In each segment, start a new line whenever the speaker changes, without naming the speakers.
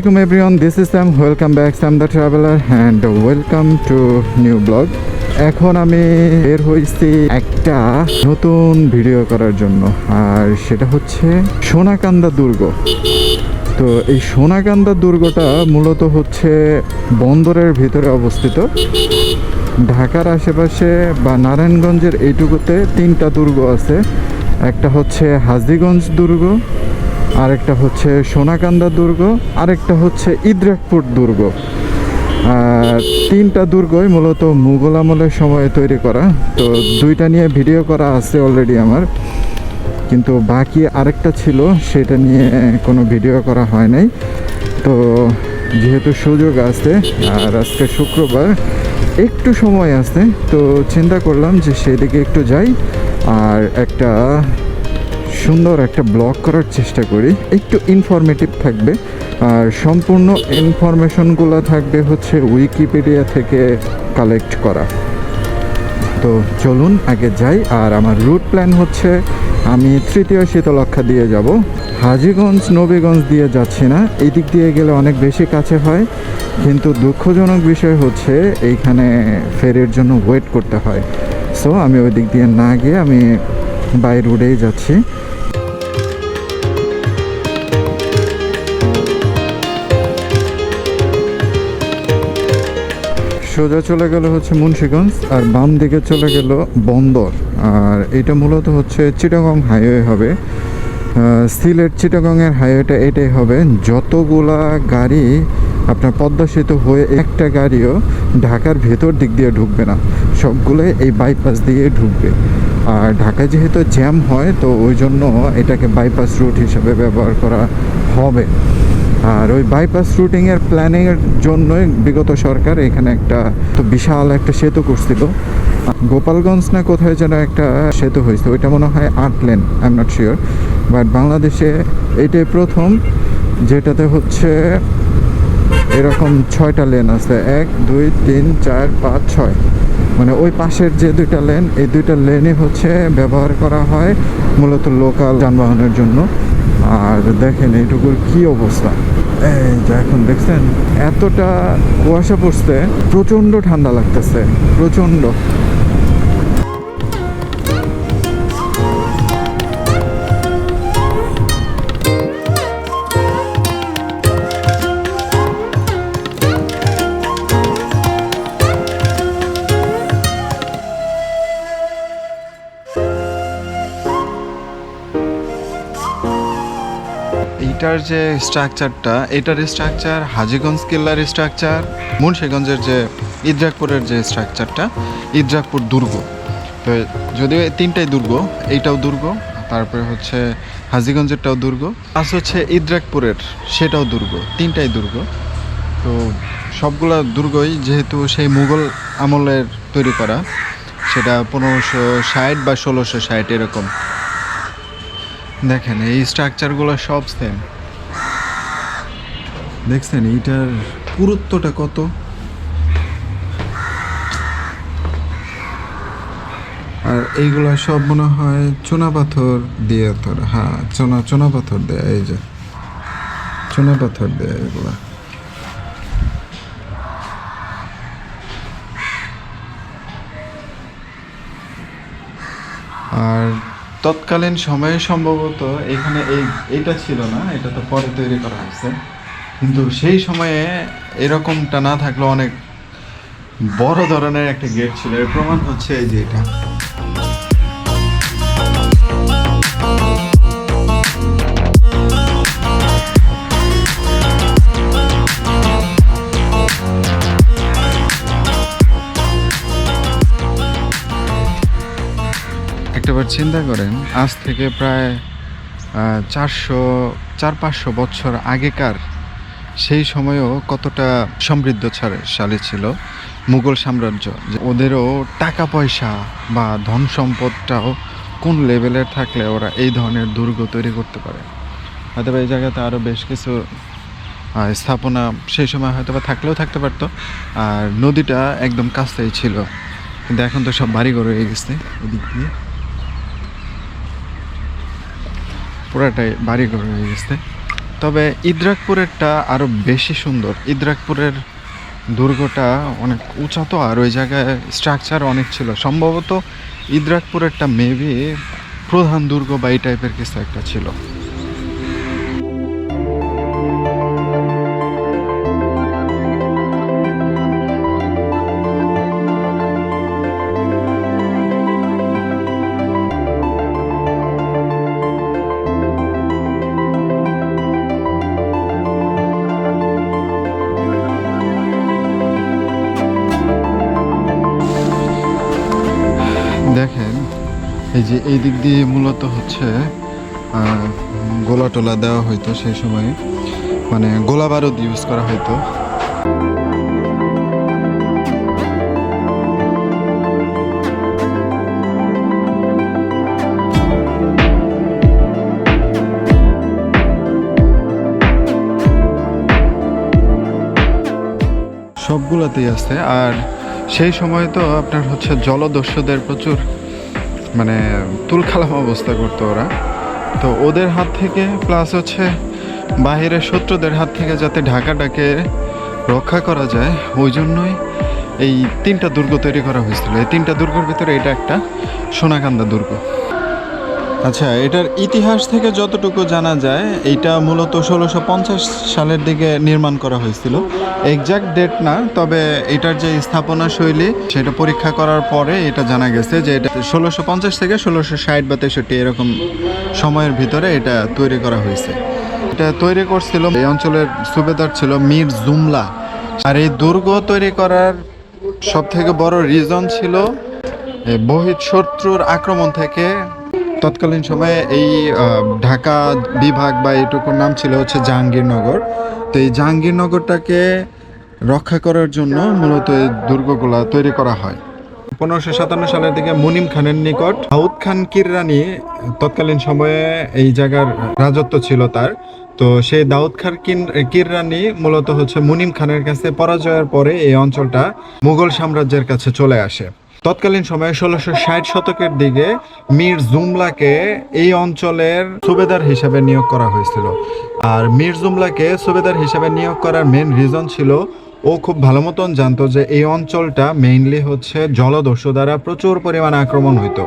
Assalamu alaikum this this is welcome Welcome back, the traveller and welcome to new blog. এখন আমি বের হয়েছি একটা নতুন ভিডিও করার জন্য আর সেটা হচ্ছে সোনাকান্দা দুর্গ। তো এই সোনাকান্দা দুর্গটা মূলত হচ্ছে বন্দরের ভিতরে অবস্থিত। ঢাকার আশেপাশে বা নারায়ণগঞ্জের এইটুকুতে তিনটা দুর্গ আছে। একটা হচ্ছে হাজিগঞ্জ দুর্গ আরেকটা হচ্ছে সোনাকান্দা দুর্গ, আরেকটা হচ্ছে ইদ্রাকপুর দুর্গ। আর তিনটা দুর্গই মূলত মুঘল আমলের সময়ে তৈরি করা। তো দুইটা নিয়ে ভিডিও করা আছে অলরেডি আমার। কিন্তু বাকি আরেকটা ছিল, সেটা নিয়ে কোনো ভিডিও করা হয় নাই। তো যেহেতু সুযোগ আছে, আর আজকে শুক্রবার একটু সময় আছে, তো চিন্তা করলাম যে সেদিকে একটু যাই। আর একটা সুন্দর একটা ব্লগ করার চেষ্টা করি। একটু ইনফরমেটিভ থাকবে। আর সম্পূর্ণ ইনফরমেশনগুলো থাকবে হচ্ছে উইকিপিডিয়া থেকে কালেক্ট করা। তো চলুন আগে যাই। আর আমার রুট প্ল্যান হচ্ছে, আমি তৃতীয় শীতলক্ষা দিয়ে যাব। হাজিগঞ্জ, নবীগঞ্জ দিয়ে যাচ্ছি না। এই দিক দিয়ে গেলে অনেক বেশি কাছে হয়। কিন্তু দুঃখজনক বিষয় হচ্ছে, এইখানে ফেরির জন্য ওয়েট করতে হয়। সো আমি ওই দিক দিয়ে না গিয়ে আমি বাই রোডেই যাচ্ছি। সোজা চলে গেল হচ্ছে মুন্সিগঞ্জ, আর বাম দিকে চলে গেল বন্দর। আর এটা মূলত হচ্ছে চিটাগং হাইওয়ে হবে। সিলেট চিটাগংয়ের হাইওয়েটা এটাই হবে। যতগুলা গাড়ি আপনার পদ্মা সেতু হয়ে একটা গাড়িও ঢাকার ভেতর দিক দিয়ে ঢুকবে না। সবগুলোই এই বাইপাস দিয়ে ঢুকবে। আর ঢাকায় যেহেতু জ্যাম হয়, তো ওই জন্য এটাকে বাইপাস রুট হিসেবে ব্যবহার করা হবে। আর ওই বাইপাস রুটিংয়ের প্ল্যানিংয়ের জন্যই বিগত সরকার এখানে একটা তো বিশাল একটা সেতু করছিল। গোপালগঞ্জ না কোথায় যেন একটা সেতু হয়েছে, ওইটা মনে হয় আট lane I am not sure but বাংলাদেশে এইটাই প্রথম, যেটাতে হচ্ছে এরকম ছয়টা লেন আছে। এক, দুই, তিন, চার, পাঁচ, ছয়। মানে ওই পাশের যে দুইটা লেন, এই দুইটা লেনই হচ্ছে ব্যবহার করা হয় মূলত লোকাল যানবাহনের জন্য। আর দেখেন এইটুকুর কি অবস্থা। এই যা এখন দেখছেন, এতটা কুয়াশা পড়ছে, প্রচণ্ড ঠান্ডা লাগতেছে, প্রচণ্ড। এইটার যে স্ট্রাকচারটা এটার স্ট্রাকচার হাজিগঞ্জ কিল্লার স্ট্রাকচার মুন্সিগঞ্জের যে ইদ্রাকপুরের যে স্ট্রাকচারটা ইদ্রাকপুর দুর্গ। তো যদিও তিনটাই দুর্গ, এইটাও দুর্গ, তারপরে হচ্ছে হাজিগঞ্জেরটাও দুর্গ, প্লাস হচ্ছে ইদ্রাকপুরের সেটাও দুর্গ, তিনটাই দুর্গ। তো সবগুলা দুর্গই যেহেতু সেই মুঘল আমলের তৈরি করা, সেটা পনেরোশো ষাট বা ষোলোশো ষাট এরকম। দেখেন, এই স্ট্রাকচারগুলো সব সেম দেখছেন, এইটার পুরুত্বটা কত? আর এইগুলো সব মনে হয় চুনা পাথর দিয়ে তোর হ্যাঁ চুনা চুনা পাথর দেয়, এই যে। চুনা পাথর দেয় এগুলা আর তৎকালীন সময়ে সম্ভবত এখানে এই এটা ছিল না, এটা তো পরে তৈরি করা হয়েছে। কিন্তু সেই সময়ে এরকমটা না থাকলে অনেক বড় ধরনের একটা গেট ছিল। এর প্রমাণ হচ্ছে এই যে এটা। একটাবার চিন্তা করেন, আজ থেকে প্রায় চারশো, চার পাঁচশো বছর আগেকার সেই সময়েও কতটা সমৃদ্ধ সালে ছিল মুঘল সাম্রাজ্য। যে ওদেরও টাকা পয়সা বা ধন সম্পদটাও কোন লেভেলের থাকলে ওরা এই ধরনের দুর্গ তৈরি করতে পারে? হয়তো এই জায়গাতে আরও বেশ কিছু স্থাপনা সেই সময় হয়তো বা থাকলেও থাকতে পারতো, আর নদীটা একদম কাছেই ছিল। কিন্তু এখন তো সব বাড়িঘর হয়ে গেছে, এদিক দিয়ে। পুরাটাই বাড়িঘর হয়ে গেছে। তবে ইদ্রাকপুরেরটা আরও বেশি সুন্দর। ইদ্রাকপুরের দুর্গটা অনেক উঁচা তো, আর ওই জায়গায় স্ট্রাকচার অনেক ছিল। সম্ভবত ইদ্রাকপুরেরটা মেবি প্রধান দুর্গ বা এই টাইপের কিছু একটা ছিল। দিয়ে মূলত হচ্ছে গোলা টোলা দেওয়া হইতো সেই সময়। মানে গোলা বারুদ ইউজ করা হইতো। সবগুলোতেই আছে। আর সেই সময় তো আপনার হচ্ছে জলদস্যুদের প্রচুর মানে তুলখালাম অবস্থা করতো ওরা। তো ওদের হাত থেকে প্লাস হচ্ছে বাহিরের শত্রুদের হাত থেকে যাতে ঢাকাটাকে রক্ষা করা যায়, ওই জন্যই এই তিনটা দুর্গ তৈরি করা হয়েছিল। এই তিনটা দুর্গের ভিতরে এটা একটা, সোনাকান্দা দুর্গ। আচ্ছা এটার ইতিহাস থেকে যতটুকু জানা যায়, এটা মূলত ষোলোশো পঞ্চাশ সালের দিকে নির্মাণ করা হয়েছিল। এক্সাক্ট ডেট না, তবে এটার যে স্থাপনা শৈলী, সেটা পরীক্ষা করার পরে এটা জানা গেছে যে এটা ষোলোশো পঞ্চাশ থেকে ষোলোশো ষাট বা তেষট্টি এরকম সময়ের ভিতরে এটা তৈরি করা হয়েছে। এটা তৈরি করছিল এই অঞ্চলের সুবেদার ছিল মীর জুমলা। আর এই দুর্গ তৈরি করার সব থেকে বড় রিজন ছিল এই শত্রুর আক্রমণ থেকে তৎকালীন সময়ে এই ঢাকা বিভাগ বা এইটুকুর নাম ছিল হচ্ছে জাহাঙ্গীরনগর। তো এই জাহাঙ্গীরনগরটাকে রক্ষা করার জন্য মূলত এই দুর্গগুলা তৈরি করা হয়। পনেরোশো সাতান্ন সালের দিকে মুনিম খানের নিকট দাউদ খান কিররানি তৎকালীন সময়ে এই জায়গার রাজত্ব ছিল তার। তো সেই দাউদ খান কিররানি মূলত হচ্ছে মুনিম খানের কাছে পরাজয়ের পরে এই অঞ্চলটা মুঘল সাম্রাজ্যের কাছে চলে আসে। তৎকালীন সময়ে ষোলোশো ষাট শতকের দিকে মীর জুমলাকে এই অঞ্চলের সুবেদার হিসাবে নিয়োগ করা হয়েছিল। আর মীর জুমলাকে সুবেদার হিসাবে নিয়োগ করার মেন রিজন ছিল, ও খুব ভালো মতন জানতো যে এই অঞ্চলটা মেইনলি হচ্ছে জলদস্যু দ্বারা প্রচুর পরিমাণে আক্রমণ হইতো।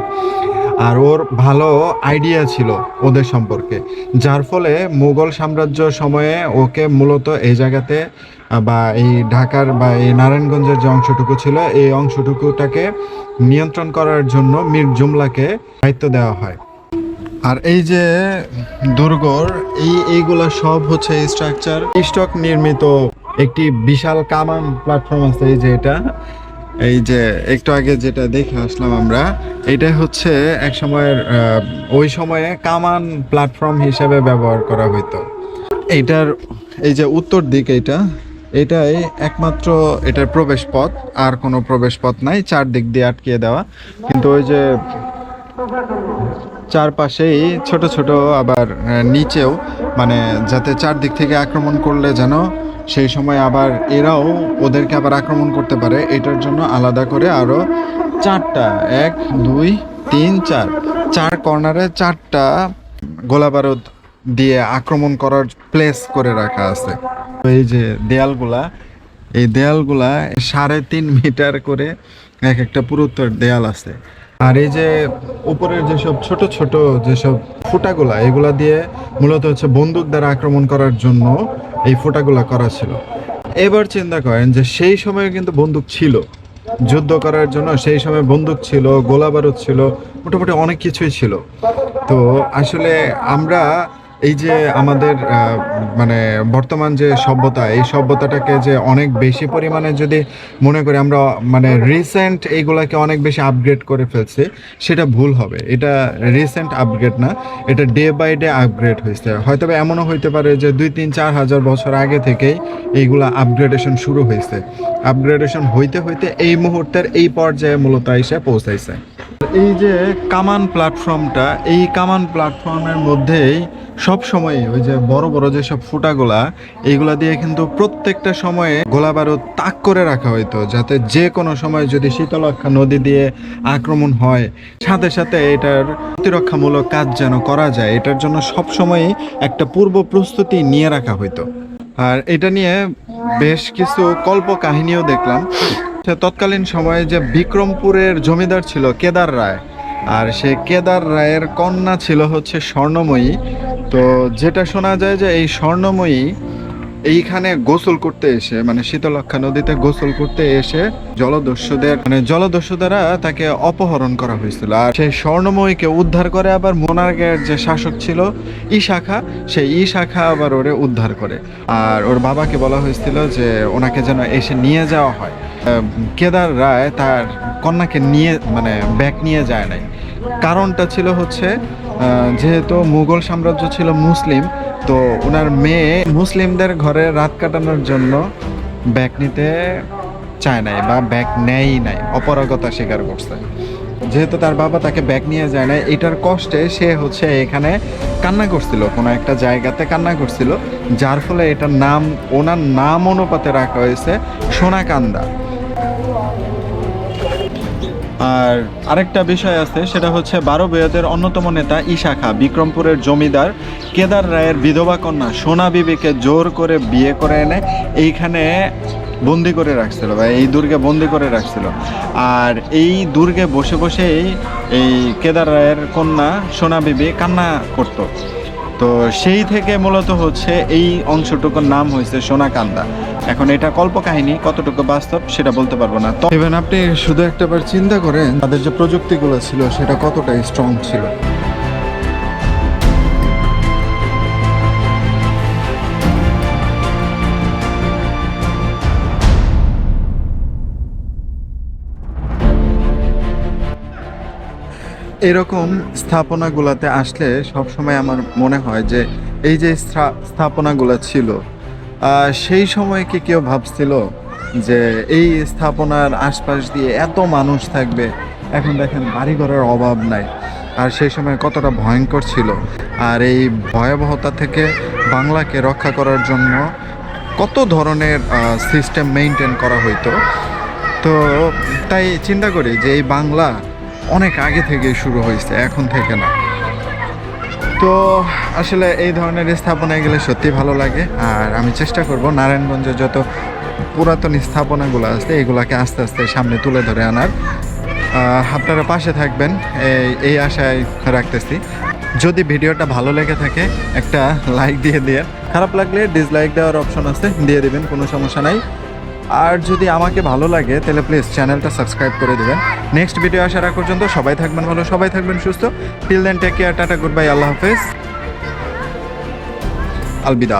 আর ওর ভালো আইডিয়া ছিল ওদের সম্পর্কে, যার ফলে মুঘল সাম্রাজ্য সময়ে ওকে মূলত এই জায়গাতে বা এই ঢাকার বা এই নারায়ণগঞ্জের যে অংশটুকু ছিল, এই অংশটুকুটাকে নিয়ন্ত্রণ করার জন্য মীর জুমলাকে দায়িত্ব দেওয়া হয়। আর এই যে দুর্গর, এই এইগুলা সব হচ্ছে স্ট্রাকচার স্টক নির্মিত একটি বিশাল কামান প্ল্যাটফর্ম আছে এই যে এটা। এই যে একটু আগে যেটা দেখে আসলাম আমরা, এটা হচ্ছে এক সময়ের ওই সময়ে কামান প্ল্যাটফর্ম হিসেবে ব্যবহার করা হইতো। এইটার, এই যে উত্তর দিক এটা এটাই একমাত্র এটার প্রবেশ পথ আর কোনো প্রবেশ পথ নাই, চারদিক দিয়ে আটকিয়ে দেওয়া। কিন্তু ওই যে চারপাশেই ছোট ছোট আবার নিচেও মানে যাতে চারদিক থেকে আক্রমণ করলে যেন সেই সময় আবার এরাও ওদেরকে আবার আক্রমণ করতে পারে, এটার জন্য আলাদা করে আরও চারটা, এক, দুই, তিন, চার চার কর্নারে চারটা গোলা বারুদ দিয়ে আক্রমণ করার প্লেস করে রাখা আছে। এই যে দেয়ালগুলা, এই দেয়ালগুলা সাড়ে তিন মিটার করে এক একটা পুরুত্তর দেয়াল আছে। আর এই যে উপরের যেসব ছোট ছোট যেসব ফুটাগুলা, এগুলা দিয়ে মূলত হচ্ছে বন্দুক দ্বারা আক্রমণ করার জন্য এই ফুটাগুলা করা ছিল। এবার চিন্তা করেন যে সেই সময়ে কিন্তু বন্দুক ছিল। যুদ্ধ করার জন্য সেই সময় বন্দুক ছিল, গোলা বারুদ ছিল, মোটামুটি অনেক কিছুই ছিল। তো আসলে আমরা এই যে আমাদের মানে বর্তমান যে সভ্যতা, এই সভ্যতাটাকে যে অনেক বেশি পরিমাণে যদি মনে করি আমরা মানে রিসেন্ট এইগুলাকে অনেক বেশি আপগ্রেড করে ফেলছি, সেটা ভুল হবে। এটা রিসেন্ট আপগ্রেড না, এটা ডে বাই ডে আপগ্রেড হয়েছে। হয়তো এমনও হইতে পারে যে দুই তিন চার হাজার বছর আগে থেকেই এইগুলা আপগ্রেডেশন শুরু হয়েছে। আপগ্রেডেশন হইতে হইতে এই মুহূর্তের এই পর্যায়ে মূলত এসে পৌঁছাইছে। এই যে কামান প্ল্যাটফর্মটা, এই কামান প্ল্যাটফর্মের মধ্যেই সব সময় ওই যে বড় বড় যেসব ফুটাগুলা, এইগুলা দিয়ে কিন্তু প্রত্যেকটা সময়ে গোলা বারুদ তাক করে রাখা হইতো, যাতে যে কোনো সময় যদি শীতলক্ষা নদী দিয়ে আক্রমণ হয়, সাথে সাথে এটার প্রতিরক্ষামূলক কাজ যেন করা যায়, এটার জন্য সব সময়ই একটা পূর্ব প্রস্তুতি নিয়ে রাখা হইতো। আর এটা নিয়ে বেশ কিছু কল্প কাহিনীও দেখলাম। তৎকালীন সময়ে যে বিক্রমপুরের জমিদার ছিল কেদার রায়। আর সে কেদার রায়ের কন্যা ছিল হচ্ছে স্বর্ণময়ী। তো যেটা শোনা যায় যে এই স্বর্ণময়ী এইখানে গোসল করতে এসে মানে শীতলক্ষা নদীতে গোসল করতে এসে জলদস্যুদের মানে জলদস্যুদ্বারা তাকে অপহরণ করা হয়েছিল। আর সেই স্বর্ণময়ীকে উদ্ধার করে আবার মোনার্গের যে শাসক ছিল ই শাখা সেই ই শাখা আবার ওরে উদ্ধার করে। আর ওর বাবাকে বলা হয়েছিল যে ওনাকে যেন এসে নিয়ে যাওয়া হয়। কেদার রায় তার কন্যাকে নিয়ে মানে ব্যাগ নিয়ে যায় নাই। কারণটা ছিল হচ্ছে যেহেতু মুঘল সাম্রাজ্য ছিল মুসলিম, তো ওনার মেয়ে মুসলিমদের ঘরে রাত কাটানোর জন্য ব্যাগ নিতে চায় নাই বা ব্যাগ নেয়ই নাই, অপরাগতা স্বীকার করছে। যেহেতু তার বাবা তাকে ব্যাগ নিয়ে যায় না এটার কষ্টে সে হচ্ছে এখানে কান্না করছিল, কোনো একটা জায়গাতে কান্না করছিল, যার ফলে এটার নাম, ওনার নাম অনুপাতে রাখা হয়েছে সোনাকান্দা। আর আরেকটা বিষয় আছে, সেটা হচ্ছে বারো বেয়দের অন্যতম নেতা ইশাখা, বিক্রমপুরের জমিদার কেদার রায়ের বিধবা কন্যা সোনা বিবিকে জোর করে বিয়ে করে এনে এইখানে বন্দি করে রাখছিল, বা এই দুর্গে বন্দি করে রাখছিল। আর এই দুর্গে বসে বসেই এই কেদার রায়ের কন্যা সোনা বিবি কান্না করতো। তো সেই থেকে মূলত হচ্ছে এই অংশটুকুর নাম হয়েছে সোনাকান্দা। এখন এটা কল্পকাহিনী, কতটুকু বাস্তব সেটা বলতে পারব না। তো ইভেন আপনি শুধু একটাবার চিন্তা করেন, তাদের যে প্রযুক্তিগুলো ছিল সেটা কতটা স্ট্রং ছিল। এরকম স্থাপনাগুলোতে আসলে সবসময় আমার মনে হয় যে এই যে স্থাপনাগুলো ছিল সেই সময় কি কেউ ভাবছিল যে এই স্থাপনার আশপাশ দিয়ে এত মানুষ থাকবে? এখন দেখেন বাড়িঘরের অভাব নাই। আর সেই সময় কতটা ভয়ঙ্কর ছিল। আর এই ভয়াবহতা থেকে বাংলাকে রক্ষা করার জন্য কত ধরনের সিস্টেম মেনটেন করা হইতো। তো তাই চিন্তা করি যে এই বাংলা অনেক আগে থেকে শুরু হয়েছে, এখন থেকে না। তো আসলে এই ধরনের স্থাপনায় গেলে সত্যি ভালো লাগে। আর আমি চেষ্টা করব নারায়ণগঞ্জের যত পুরাতন স্থাপনাগুলো আছে, এগুলাকে আস্তে আস্তে সামনে তুলে ধরে আনার। আপনারা পাশে থাকবেন, এই এই আশায় রাখতেছি। যদি ভিডিওটা ভালো লেগে থাকে, একটা লাইক দিয়ে দিয়ে খারাপ লাগলে ডিসলাইক দেওয়ার অপশন আছে, দিয়ে দিবেন, কোনো সমস্যা নাই। আর যদি আমাকে ভালো লাগে, তাহলে প্লিজ চ্যানেলটা সাবস্ক্রাইব করে দেবেন। নেক্সট ভিডিও আসার আগ পর্যন্ত সবাই থাকবেন ভালো, সবাই থাকবেন সুস্থ। Till then take care tata goodbye Allah হাফেজ। আলবিদা।